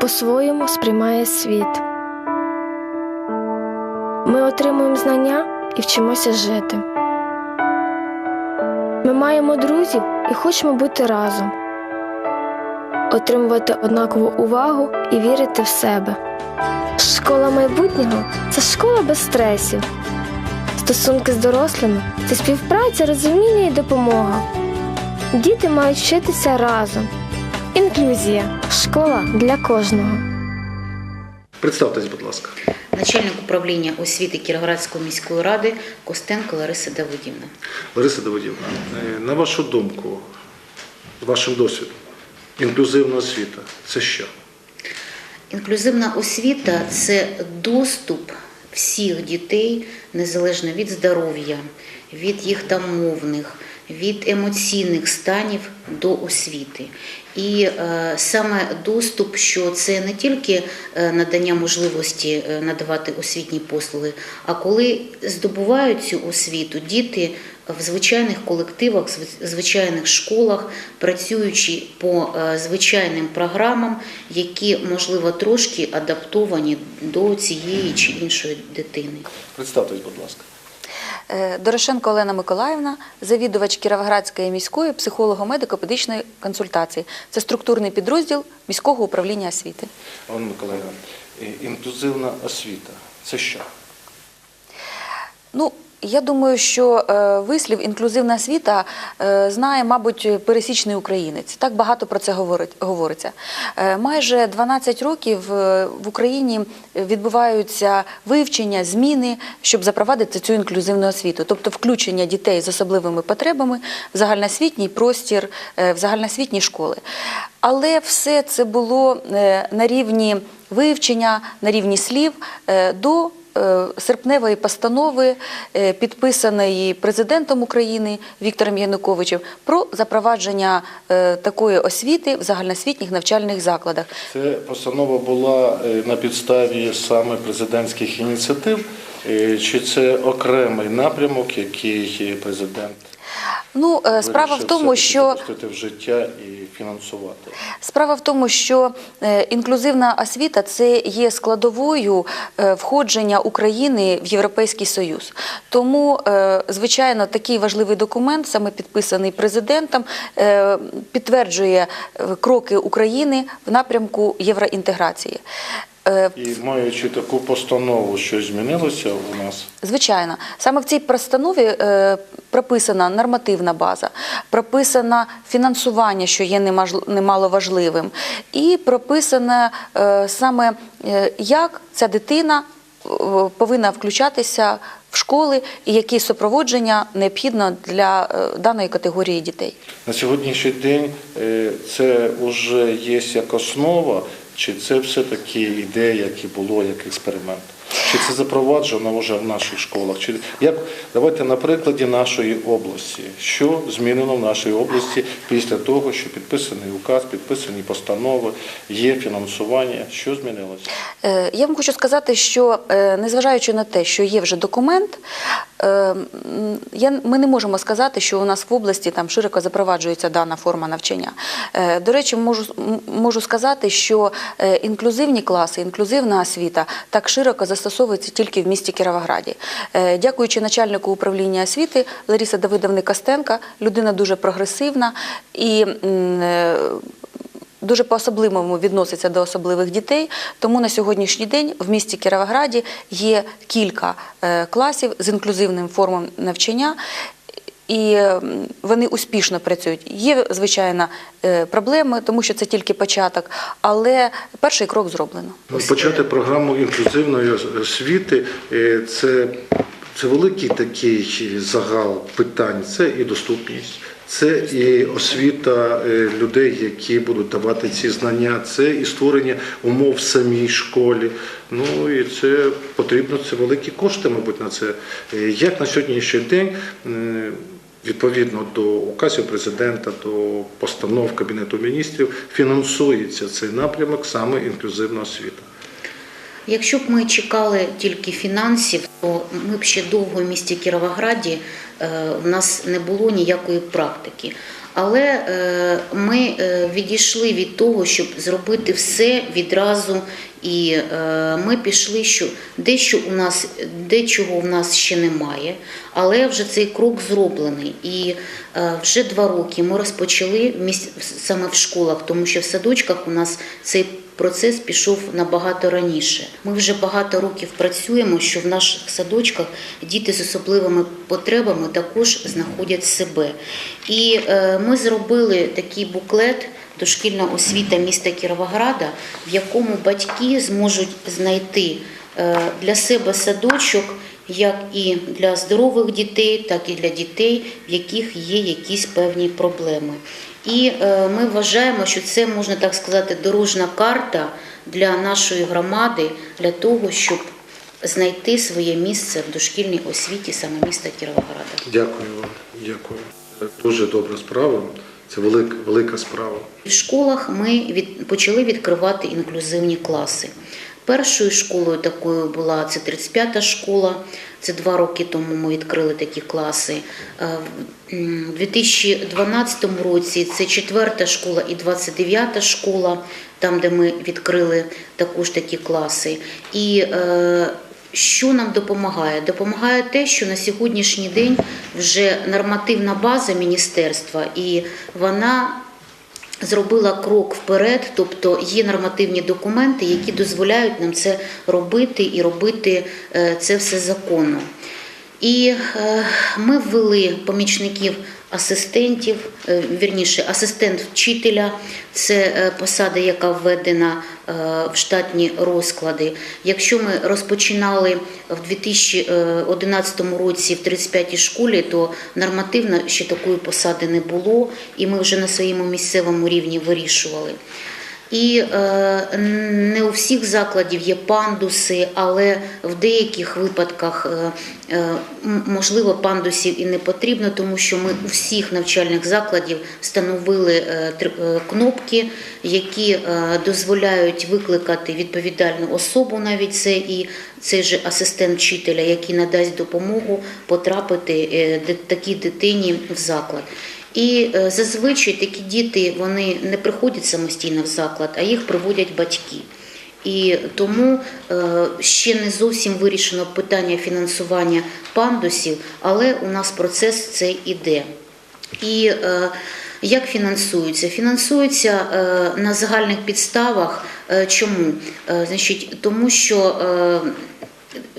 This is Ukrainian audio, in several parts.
По-своєму сприймає світ. Ми отримуємо знання і вчимося жити. Ми маємо друзів і хочемо бути разом, отримувати однакову увагу і вірити в себе. Школа майбутнього це школа без стресів. Стосунки з дорослими це співпраця, розуміння і допомога. Діти мають вчитися разом. Інклюзія школа для кожного. Представтесь, будь ласка. Начальник управління освіти Кіровоградської міської ради Костенко Лариса Давидівна. Лариса Давидівна, е, на вашу думку, вашим досвідом, інклюзивна освіта це що? Інклюзивна освіта це доступ всіх дітей незалежно від здоров'я, від їх там мовних, від емоційних станів до освіти. І е, саме доступ, що це не тільки е, надання можливості е, надавати освітні послуги, а коли здобувають цю освіту, діти в звичайних колективах, зв- звичайних школах, працюючи по звичайним програмам, які, можливо, трошки адаптовані до цієї чи іншої дитини. Представтесь, будь ласка. Е, Дорошенко Олена Миколаївна, завідувач Кіровоградської міської психолого-медико-педичної консультації. Це структурний підрозділ міського управління освіти. Олена Миколаївна, інклюзивна освіта це що? Ну, я думаю, що е, вислів інклюзивна освіта е, знає, мабуть, пересічний українець. Так багато про це говорить, говориться. Е, майже 12 років в Україні відбуваються вивчення, зміни, щоб запровадити цю інклюзивну освіту, тобто включення дітей з особливими потребами в загальноосвітній простір, в загальноосвітні школи. Але все це було на рівні вивчення, на рівні слів до серпневої постанови, е, підписаної президентом України Віктором Януковичем, про запровадження е, такої освіти в загальноосвітніх навчальних закладах. Це постанова була е, на підставі саме президентських ініціатив, е, чи це окремий напрямок, який президент Ну, е, справа в тому, що в життя і фінансувати? Справа в тому, що е, інклюзивна освіта це є складовою е, входження України в Європейський Союз. Тому, звичайно, такий важливий документ, саме підписаний президентом, підтверджує кроки України в напрямку євроінтеграції. Е, І маючи таку постанову, що змінилося у нас, Звичайно, саме в цій постанові е, прописана нормативна база, прописано фінансування, що є немаж- немаловажливим, і прописано е, саме е, як ця дитина повинна включатися в школи і які супроводження необхідно для даної категорії дітей. на сьогоднішній день це вже є як основа, чи це все-таки ідея, як і було, як експеримент? Чи це запроваджено вже в наших школах? Чи як давайте на прикладі нашої області, що змінено в нашій області після того, що підписаний указ, підписані постанови, є фінансування? Що змінилося? Е, Я вам хочу сказати, що е, незважаючи на те, що є вже документ, е, ми не можемо сказати, що у нас в області там широко запроваджується дана форма навчання. До речі, можу, можу сказати, що інклюзивні класи, інклюзивна освіта так широко застосовується тільки в місті Кіровограді. Е, Дякуючи начальнику управління освіти Ларіса Давидовни Костенка, людина дуже прогресивна і е, дуже по-особливому відноситься до особливих дітей. Тому на сьогоднішній день в місті Кіровограді є кілька е, класів з інклюзивним формом навчання. І вони успішно працюють. Є, звичайно, е, проблеми, тому що це тільки початок, але перший крок зроблено. Ну, Почати програму інклюзивної освіти е, це, це великий такий загал питань. Це і доступність, це і освіта е, людей, які будуть давати ці знання, це і створення умов в самій школі. Ну і це потрібно це великі кошти, мабуть, на це. Як на сьогоднішній день. Е, Відповідно до указів президента, до постанов Кабінету міністрів фінансується цей напрямок саме інклюзивна освіта. Якщо б ми чекали тільки фінансів, то ми б ще довго в місті Кіровограді у в нас не було ніякої практики. Але е, ми е, відійшли від того, щоб зробити все відразу. І е, ми пішли, що дещо у нас, дечого в нас ще немає, але вже цей крок зроблений. І вже два роки ми розпочали місць саме в школах, тому що в садочках у нас цей процес пішов набагато раніше. Ми вже багато років працюємо, що в наших садочках діти з особливими потребами також знаходять себе. І е, ми зробили такий буклет. Дошкільна освіта міста Кіровограда, в якому батьки зможуть знайти е, для себе садочок як і для здорових дітей, так і для дітей, в яких є якісь певні проблеми. І е, ми вважаємо, що це можна так сказати дорожна карта для нашої громади для того, щоб знайти своє місце в дошкільній освіті саме міста Кіровограда. Дякую вам, дякую. Дуже добра справа. Це велика, велика справа. В школах ми від, почали відкривати інклюзивні класи. Першою школою такою була це 35-та школа. Це два роки тому ми відкрили такі класи. Е, в 2012 році це 4-та школа і 29-та школа, там, де ми відкрили також такі класи. І е, що нам допомагає? Допомагає те, що на сьогоднішній день вже нормативна база міністерства, і вона зробила крок вперед, тобто є нормативні документи, які дозволяють нам це робити і робити е, це все законно. І е, ми ввели помічників асистентів, е, вірніше, асистент вчителя, це е, посада, яка введена е, в штатні розклади. Якщо ми розпочинали в 2011 році в 35-й школі, то нормативно ще такої посади не було, і ми вже на своєму місцевому рівні вирішували. І е, не у всіх закладів є пандуси, але в деяких випадках е, е, можливо пандусів і не потрібно, тому що ми у всіх навчальних закладів встановили е, е, кнопки, які е, дозволяють викликати відповідальну особу, навіть це і цей же асистент вчителя, який надасть допомогу потрапити е, такій дитині в заклад. І е, зазвичай такі діти вони не приходять самостійно в заклад, а їх приводять батьки. І тому е, ще не зовсім вирішено питання фінансування пандусів, але у нас процес цей іде. І е, як? Фінансується е, на загальних підставах. Чому? Значить, тому що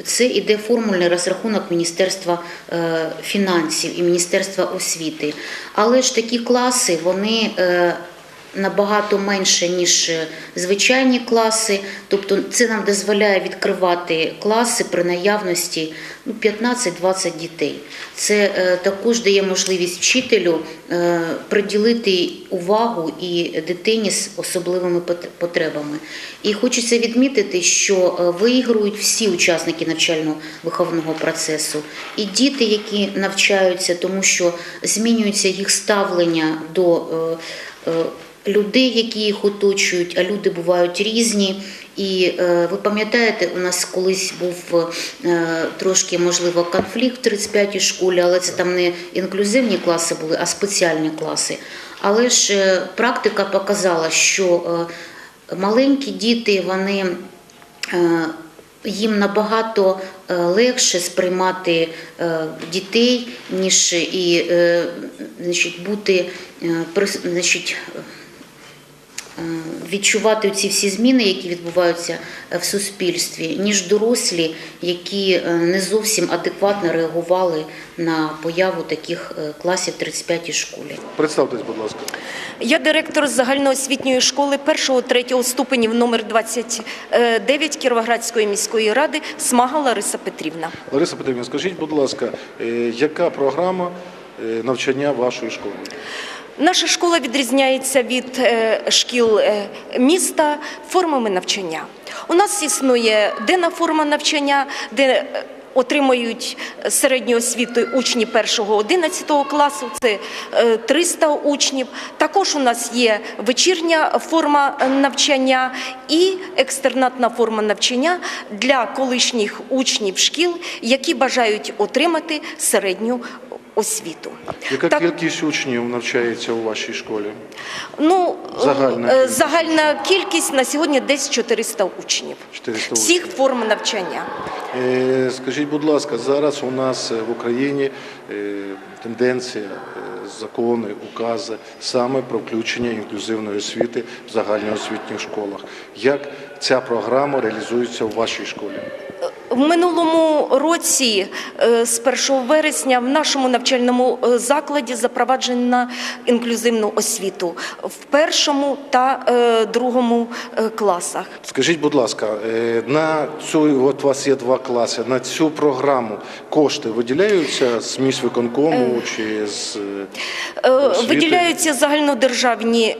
це іде формульний розрахунок Міністерства е, фінансів і Міністерства освіти. Але ж такі класи вони е, набагато менше, ніж е, звичайні класи. Тобто це нам дозволяє відкривати класи при наявності ну, 15-20 дітей. Це е, також дає можливість вчителю е, приділити увагу і дитині з особливими пот- потребами. І хочеться відмітити, що виігрують всі учасники навчально-виховного процесу. І діти, які навчаються, тому що змінюється їх ставлення до людей, які їх оточують, а люди бувають різні. І е, ви пам'ятаєте, у нас колись був е, трошки можливо конфлікт в 35-й школі, але це там не інклюзивні класи були, а спеціальні класи. Але ж е, практика показала, що маленькі діти вони. Їм набагато легше сприймати дітей, ніж і значить, бути значить, відчувати ці всі зміни, які відбуваються е, в суспільстві, ніж дорослі, які е, не зовсім адекватно реагували на появу таких е, класів в 35-й школі. Представтесь, будь ласка. Я директор загальноосвітньої школи 1-3 ступенів номер 29 Кіровоградської міської ради Смага Лариса Петрівна. Лариса Петрівна, скажіть, будь ласка, яка програма навчання вашої школи? Наша школа відрізняється від е, шкіл е, міста формами навчання. У нас існує денна форма навчання, де е, отримують середню освіту учні 1-11 класу, це е, 300 учнів. Також у нас є вечірня форма навчання і екстернатна форма навчання для колишніх учнів шкіл, які бажають отримати середню освіту. Яка Так- кількість учнів навчається у вашій школі? Ну, Загальна е, кількість. загальна кількість на сьогодні десь 400 учнів. 400 Всіх учнів. форм навчання. Е, Скажіть, будь ласка, зараз у нас е, в Україні е, тенденція, е, закони, укази саме про включення інклюзивної освіти в загальноосвітніх школах. Як ця програма реалізується у вашій школі? В минулому році, е, з 1 вересня, в нашому навчальному е, закладі запроваджена інклюзивну освіту в першому та е, другому класах. Скажіть, будь ласка, на цю от у вас є два класи. На цю програму кошти виділяються з міськвиконкому чи з освіти? Виділяються загальнодержавні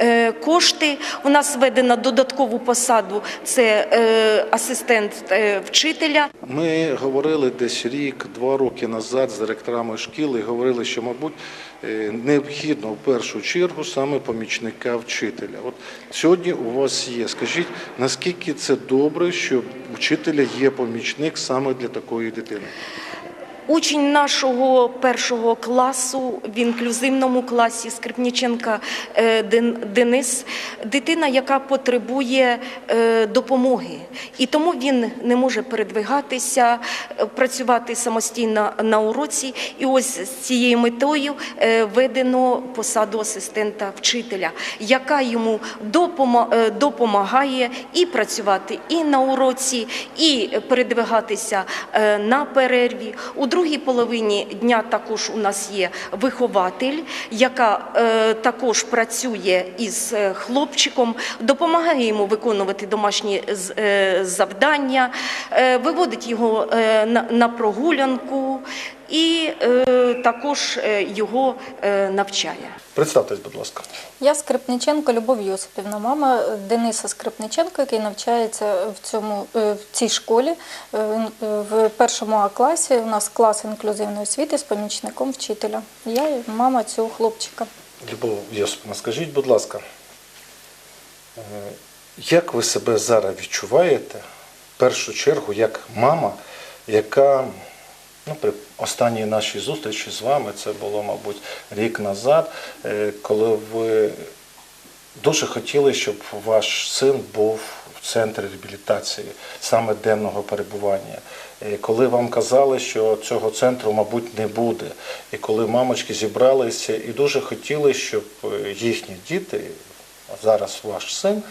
кошти. У нас введено додаткову посаду це е, асистент е, вчителя. Ми говорили десь рік, два роки назад з директорами шкіл і говорили, що, мабуть, е, необхідно в першу чергу саме помічника вчителя. От сьогодні у вас є. Скажіть, наскільки це добре, що вчителя є помічник саме для такої дитини? Учень нашого першого класу в інклюзивному класі Скрипніченка е, Денис, дитина, яка потребує е, допомоги, і тому він не може передвигатися, е, працювати самостійно на уроці. І ось з цією метою введено посаду асистента вчителя, яка йому допомагає і працювати і на уроці, і передвигатися на перерві. У другій половині дня також у нас є вихователь, яка е, також працює із е, хлопчиком, допомагає йому виконувати домашні е, завдання, виводить його на прогулянку і е, також е, його е, навчає. Представтесь, будь ласка. Я Скрипниченко Любов Йосипівна, мама Дениса Скрипниченко, який навчається в цьому е, в цій школі е, е, в першому А класі. У нас клас інклюзивної освіти з помічником вчителя. Я і мама цього хлопчика. Любов Йосипівна, скажіть, будь ласка, е, як ви себе зараз відчуваєте, в першу чергу, як мама, яка ну, при останній нашій зустрічі з вами, це було, мабуть, рік назад, е, коли ви дуже хотіли, щоб ваш син був в центрі реабілітації, саме денного перебування. Е, Коли вам казали, що цього центру, мабуть, не буде, і коли мамочки зібралися і дуже хотіли, щоб е, їхні діти, зараз ваш син,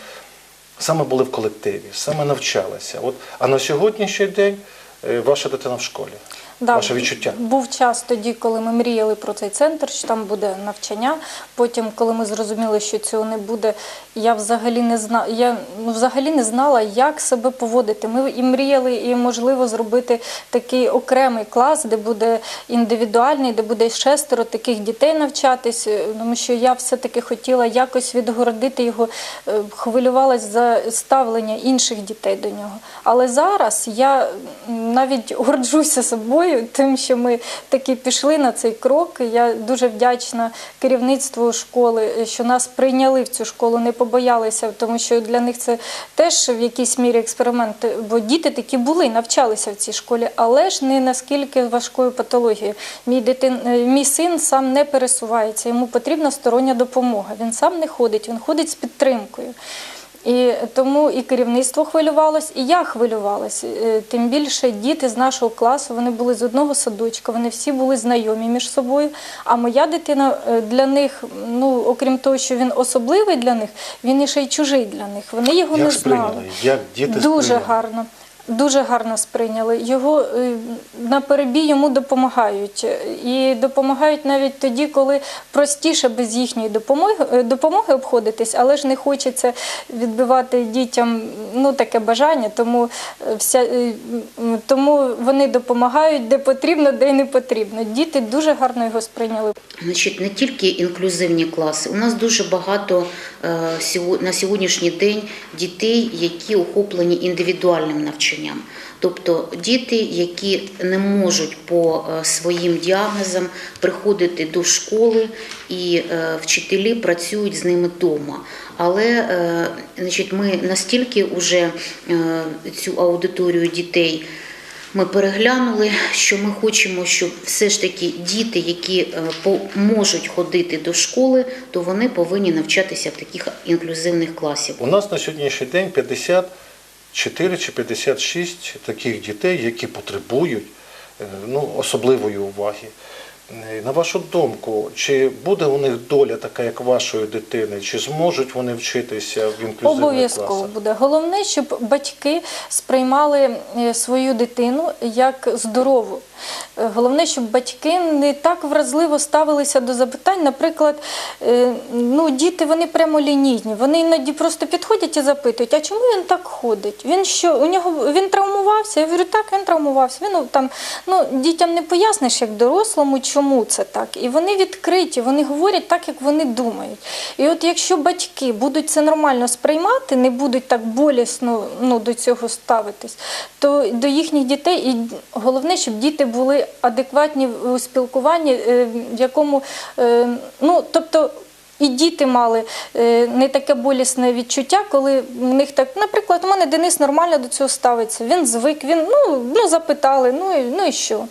саме були в колективі, саме навчалися. От, а на сьогоднішній день ваша дитина в школі. Да, Ваше відчуття? Був час тоді, коли ми мріяли про цей центр, що там буде навчання. Потім, коли ми зрозуміли, що цього не буде, я взагалі не зна... я ну, взагалі не знала, як себе поводити. Ми і мріяли, і можливо зробити такий окремий клас, де буде індивідуальний, де буде шестеро таких дітей навчатись. е, Тому що я все-таки хотіла якось відгородити його, е, хвилювалась за ставлення інших дітей до нього. Але зараз я навіть горджуся собою, тим, що ми таки пішли на цей крок. Я дуже вдячна керівництву школи, що нас прийняли в цю школу, не побоялися, тому що для них це теж в якійсь мірі експеримент. Бо діти такі були, навчалися в цій школі, але ж не наскільки важкою патологією. Мій дитин, е, мій син сам не пересувається, йому потрібна стороння допомога. Він сам не ходить, він ходить з підтримкою. І тому і керівництво хвилювалось, і я хвилювалась. Е, Тим більше діти з нашого класу вони були з одного садочка, вони всі були знайомі між собою. А моя дитина е, для них, ну окрім того, що він особливий для них, він і ще й чужий для них. Вони його Як не знали. сприйняли? Як діти Дуже сприйняли? гарно. Дуже гарно сприйняли. Його е, на перебій йому допомагають. І допомагають навіть тоді, коли простіше без їхньої допомоги, е, допомоги обходитись, але ж не хочеться відбивати дітям ну, таке бажання, тому, е, вся, тому вони допомагають де потрібно, де й не потрібно. Діти дуже гарно його сприйняли. Значить, не тільки інклюзивні класи. У нас дуже багато на сьогоднішній день дітей, які охоплені індивідуальним навчанням. Тобто діти, які не можуть по е, своїм діагнозам приходити до школи, і е, вчителі працюють з ними вдома. Але е, значить, ми настільки вже е, цю аудиторію дітей Ми переглянули, що ми хочемо, щоб все ж таки діти, які е, можуть ходити до школи, то вони повинні навчатися в таких інклюзивних класів. У нас на сьогоднішній день 54 чи 56 таких дітей, які потребують е, ну, особливої уваги. Е, На вашу думку, чи буде у них доля така, як вашої дитини, чи зможуть вони вчитися в інклюзивних Обов'язково буде. Головне, щоб батьки сприймали е, свою дитину як здорову. Е, Головне, щоб батьки не так вразливо ставилися до запитань. Наприклад, ну, діти вони прямо лінійні. Вони іноді просто підходять і запитують, а чому він так ходить? Він що, у нього він травмувався? Я говорю, так, він травмувався. Він ну, там, ну, дітям не поясниш, як дорослому, чому це так. І вони відкриті, вони говорять так, як вони думають. І от якщо батьки будуть це нормально сприймати, не будуть так болісно ну, до цього ставитись, то до їхніх дітей і головне, щоб діти були адекватні у спілкуванні, е, в якому е, ну тобто. І діти мали е, не таке болісне відчуття, коли в них так, наприклад, у мене Денис нормально до цього ставиться. Він звик, він ну, ну запитали, ну і ну і що.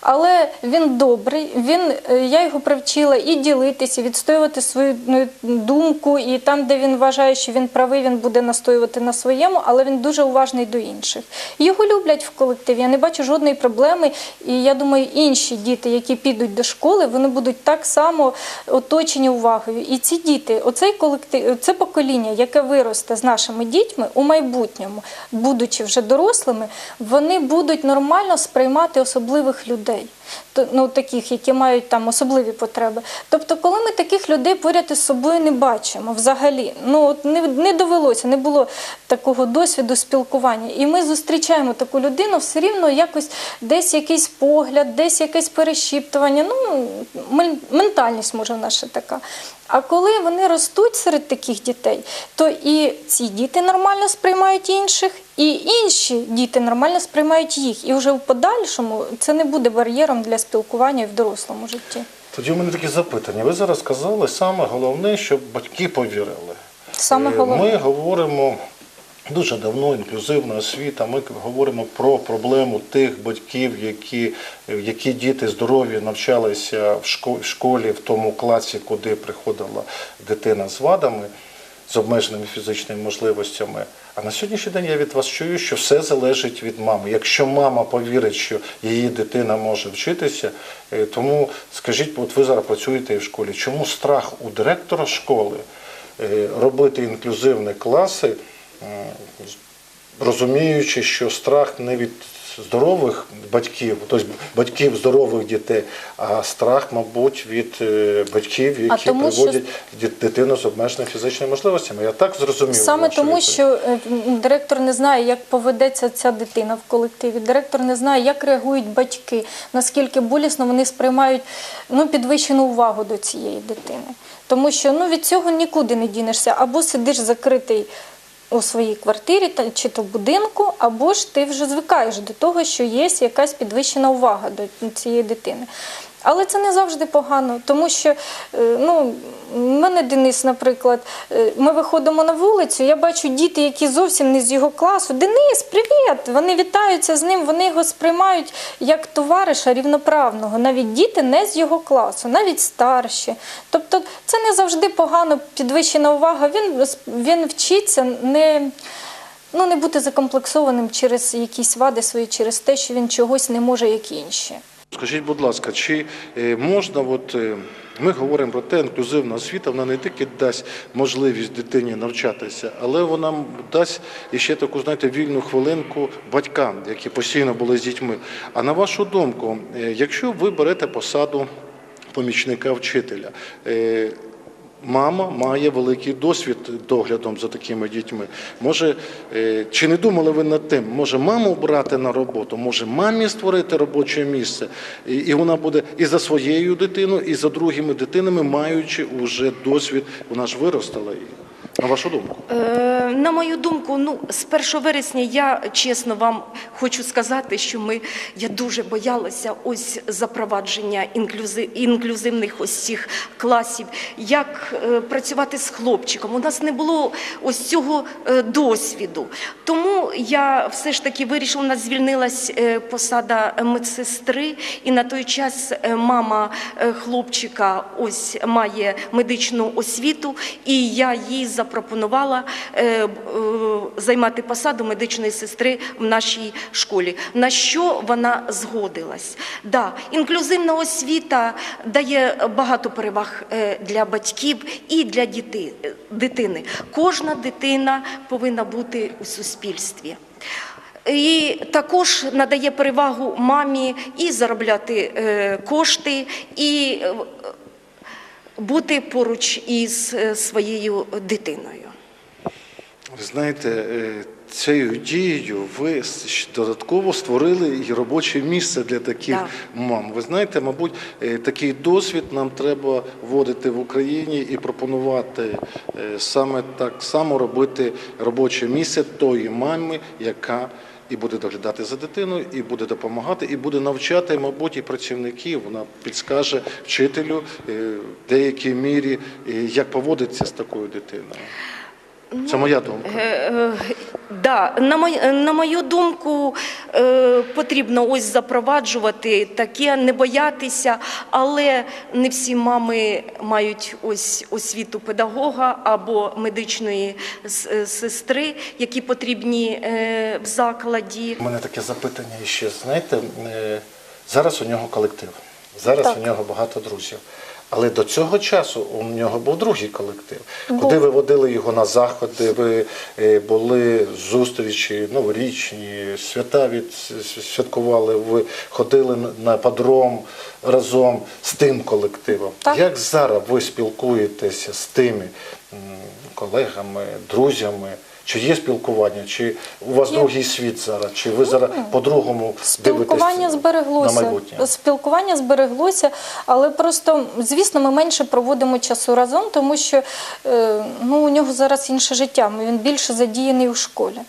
Але він добрий. Він е, я його привчила і ділитися, і відстоювати свою ну, думку. І там, де він вважає, що він правий, він буде настоювати на своєму, але він дуже уважний до інших. Його люблять в колективі. Я не бачу жодної проблеми. І я думаю, інші діти, які підуть до школи, вони будуть так само оточені увагою. І ці діти, оцей колектив, це покоління, яке виросте з нашими дітьми у майбутньому, будучи вже дорослими, вони будуть нормально сприймати особливих людей. Ну, таких, які мають там особливі потреби. Тобто, коли ми таких людей поряд із собою не бачимо взагалі, ну от не, не довелося, не було такого досвіду спілкування. І ми зустрічаємо таку людину, все рівно якось десь якийсь погляд, десь якесь перешіптування. Ну, ментальність може наша така. А коли вони ростуть серед таких дітей, то і ці діти нормально сприймають інших, і інші діти нормально сприймають їх. І вже в подальшому це не буде бар'єром для спілкування в дорослому житті. Тоді у мене таке запитання. Ви зараз сказали, саме головне, щоб батьки повірили. Саме Е, головне. Ми говоримо дуже давно, інклюзивна освіта. Ми говоримо про проблему тих батьків, які, які діти здорові навчалися в шко- школі, в тому класі, куди приходила дитина з вадами, з обмеженими фізичними можливостями. А на сьогоднішній день я від вас чую, що все залежить від мами. Якщо мама повірить, що її дитина може вчитися, е, тому скажіть, от ви зараз працюєте в школі. Чому страх у директора школи е, робити інклюзивні класи, розуміючи, що страх не від здорових батьків, тобто батьків здорових дітей, а страх, мабуть, від е, батьків, які тому приводять ді- дитину з обмеженими фізичними можливостями. Я так зрозумів. Саме тому, що е, директор не знає, як поведеться ця дитина в колективі. Директор не знає, як реагують батьки, наскільки болісно вони сприймають ну, підвищену увагу до цієї дитини. Тому що ну, від цього нікуди не дінешся. Або сидиш закритий у своїй квартирі чи то будинку, або ж ти вже звикаєш до того, що є якась підвищена увага до цієї дитини. Але це не завжди погано, тому що е, ну, мене Денис, наприклад, е, ми виходимо на вулицю, я бачу діти, які зовсім не з його класу. Денис, привіт! Вони вітаються з ним, вони його сприймають як товариша рівноправного, навіть діти не з його класу, навіть старші. Тобто це не завжди погано підвищена увага. Він, він вчиться не. Ну, не бути закомплексованим через якісь вади свої, через те, що він чогось не може, як інші. Скажіть, будь ласка, чи е, можна, от е, ми говоримо про те, інклюзивна освіта, вона не тільки дасть можливість дитині навчатися, але вона дасть іще таку, знаєте, вільну хвилинку батькам, які постійно були з дітьми. А на вашу думку, е, якщо ви берете посаду помічника вчителя, Мама має великий досвід доглядом за такими дітьми. Може, е, чи не думали ви над тим? Може, маму брати на роботу, може мамі створити робоче місце, і, і вона буде і за своєю дитиною, і за другими дитинами, маючи вже досвід, вона ж виростала її. На вашу думку? Е, На мою думку, ну з 1 вересня я чесно вам хочу сказати, що ми я дуже боялася ось запровадження інклюзи, інклюзивних ось цих класів, як е, працювати з хлопчиком. У нас не було ось цього е, досвіду. Тому я все ж таки вирішила, у нас звільнилась е, посада медсестри, і на той час е, мама е, хлопчика ось має медичну освіту, і я їй запропонувала е, е, займати посаду медичної сестри в нашій школі. На що вона згодилась? Да, інклюзивна освіта дає багато переваг е, для батьків і для дитини. Кожна дитина повинна бути у суспільстві. І також надає перевагу мамі і заробляти кошти, і бути поруч із е, своєю дитиною. Ви знаєте, е, цією дією ви додатково створили і робоче місце для таких Так. мам. Ви знаєте, мабуть, е, такий досвід нам треба вводити в Україні і пропонувати саме так само робити робоче місце тої мами, яка і буде доглядати за дитиною, і буде допомагати, і буде навчати, мабуть, і працівників. Вона підскаже вчителю е, в деякій мірі, е, як поводиться з такою дитиною. Це моя думка. Да, на мою, на мою думку, е, потрібно ось запроваджувати таке, не боятися, але не всі мами мають ось освіту педагога або медичної е, сестри, які потрібні е, в закладі. У мене таке запитання ще. Знаєте, е, зараз у нього колектив, зараз Так. у нього багато друзів. Але до цього часу у нього був другий колектив. Куди ви водили його на заходи, ви е, були зустрічі новорічні, свята від святкували, ви ходили на подром разом з тим колективом. Так. Як зараз ви спілкуєтеся з тими колегами, друзями? Чи є спілкування, чи у вас Є. другий світ зараз, чи ви зараз по-другому Спілкування на збереглося. майбутнє? Спілкування збереглося, але просто, звісно, ми менше проводимо часу разом, тому що е, ну, у нього зараз інше життя. Він більше задіяний у школі.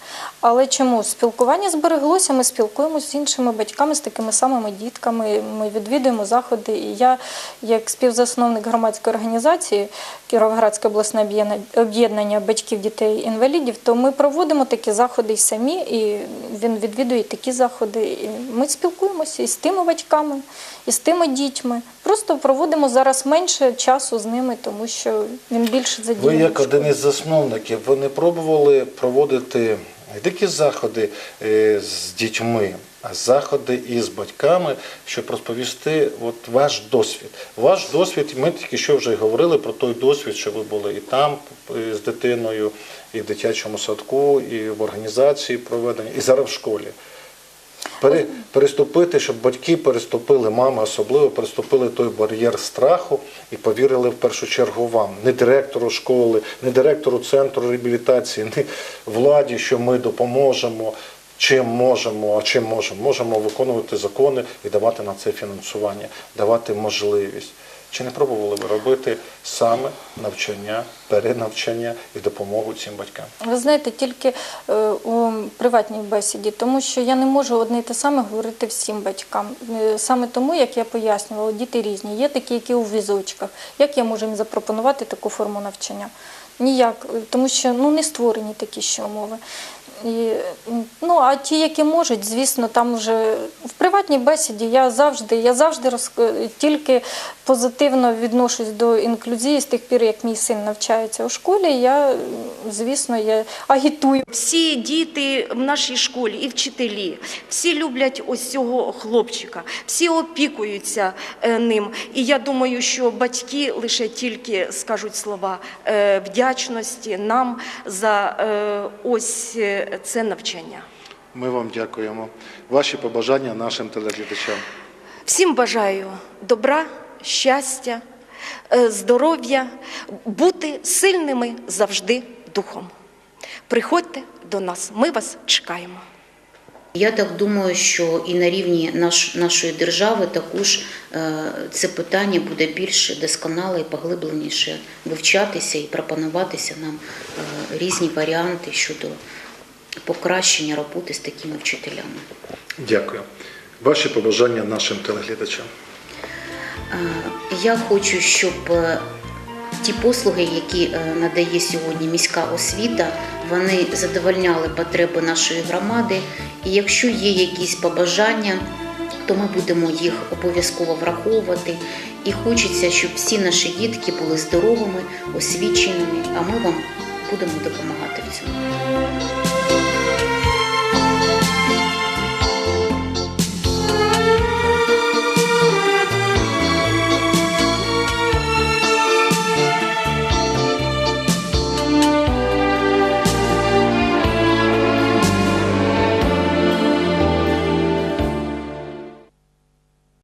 Але чому спілкування збереглося? Ми спілкуємося з іншими батьками, з такими самими дітками. Ми відвідуємо заходи. І я, як співзасновник громадської організації Кіровоградське обласне об'єднання- об'єднання батьків дітей інвалідів, то ми проводимо такі заходи і самі, і він відвідує такі заходи. І ми спілкуємося і з тими батьками, і з тими дітьми. Просто проводимо зараз менше часу з ними, тому що він більше Ви як один із засновників, ви не пробували проводити такі заходи е, з дітьми, а заходи із батьками, щоб розповісти от ваш досвід. Ваш досвід, ми тільки що вже говорили про той досвід, що ви були і там е, з дитиною, і в дитячому садку, і в організації проведення, і зараз в школі. Пере, переступити, щоб батьки переступили, мами особливо переступили той бар'єр страху і повірили в першу чергу вам, не директору школи, не директору центру реабілітації, не владі, що ми допоможемо, чим можемо, а чим можемо. Можемо виконувати закони і давати на це фінансування, давати можливість. Чи не пробували ви робити саме навчання, перенавчання і допомогу цим батькам? Ви знаєте, тільки е, у приватній бесіді, тому що я не можу одне і те саме говорити всім батькам. Е, Саме тому, як я пояснювала, діти різні. Є такі, які у візочках. Як я можу їм запропонувати таку форму навчання? Ніяк, тому що ну, не створені такі ще умови. І, ну, а ті, які можуть, звісно, там вже в приватній бесіді я завжди, я завжди роз... тільки позитивно відношусь до інклюзії з тих пір, як мій син навчається у школі. Я, звісно, я агітую. Всі діти в нашій школі і вчителі, всі люблять ось цього хлопчика, всі опікуються е, ним. І я думаю, що батьки лише тільки скажуть слова е, вдячності нам за е, ось це навчання. Ми вам дякуємо. Ваші побажання нашим телеглядачам. Всім бажаю добра, щастя, е, здоров'я, бути сильними завжди духом. Приходьте до нас, ми вас чекаємо. Я так думаю, що і на рівні наш, нашої держави також е, це питання буде більш досконало і поглибленіше вивчатися і пропонуватися нам е, різні варіанти щодо покращення роботи з такими вчителями. Дякую. Ваші побажання нашим телеглядачам. Е, Я хочу, щоб е, ті послуги, які е, надає сьогодні міська освіта, вони задовольняли потреби нашої громади. І якщо є якісь побажання, то ми будемо їх обов'язково враховувати. І хочеться, щоб всі наші дітки були здоровими, освіченими, а ми вам будемо допомагати в цьому.